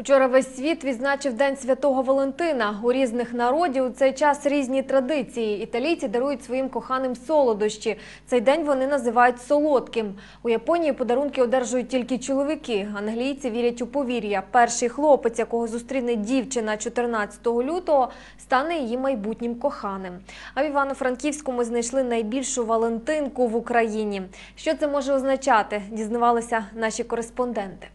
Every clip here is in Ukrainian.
Учора весь світ відзначив День Святого Валентина. У різних народів у цей час різні традиції. Італійці дарують своїм коханим солодощі. Цей день вони називають солодким. У Японії подарунки одержують тільки чоловіки. Англійці вірять у повір'я. Перший хлопець, якого зустріне дівчина 14 лютого, стане її майбутнім коханим. А в Івано-Франківському знайшли найбільшу Валентинку в Україні. Що це може означати? Дізнавалися наші кореспонденти.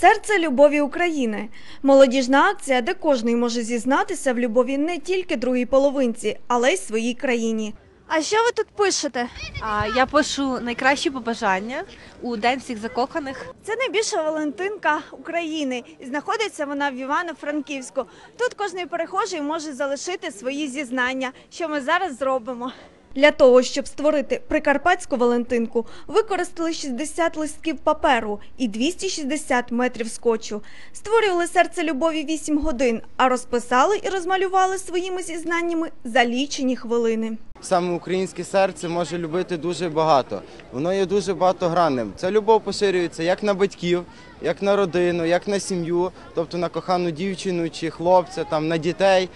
Серце любові України молодіжна акція, де кожний може зізнатися в любові не тільки другій половинці, але й своїй країні. А що ви тут пишете? А я пишу найкращі побажання у день всіх закоханих. Це найбільша Валентинка України, і знаходиться вона в Івано-Франківську. Тут кожний перехожий може залишити свої зізнання, що ми зараз зробимо. Для того, щоб створити прикарпатську Валентинку, використали 60 листків паперу і 260 метрів скотчу. Створювали серце любові 8 годин, а розписали і розмалювали своїми зізнаннями за лічені хвилини. Саме українське серце може любити дуже багато. Воно є дуже багатогранним. Ця любов поширюється як на батьків, як на родину, як на сім'ю, тобто на кохану дівчину чи хлопця, там на дітей.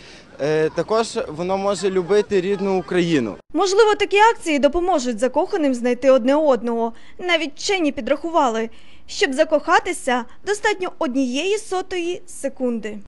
Е, Також воно може любити рідну Україну. Можливо, такі акції допоможуть закоханим знайти одне одного. Навіть вчені підрахували, щоб закохатися, достатньо однієї сотої секунди.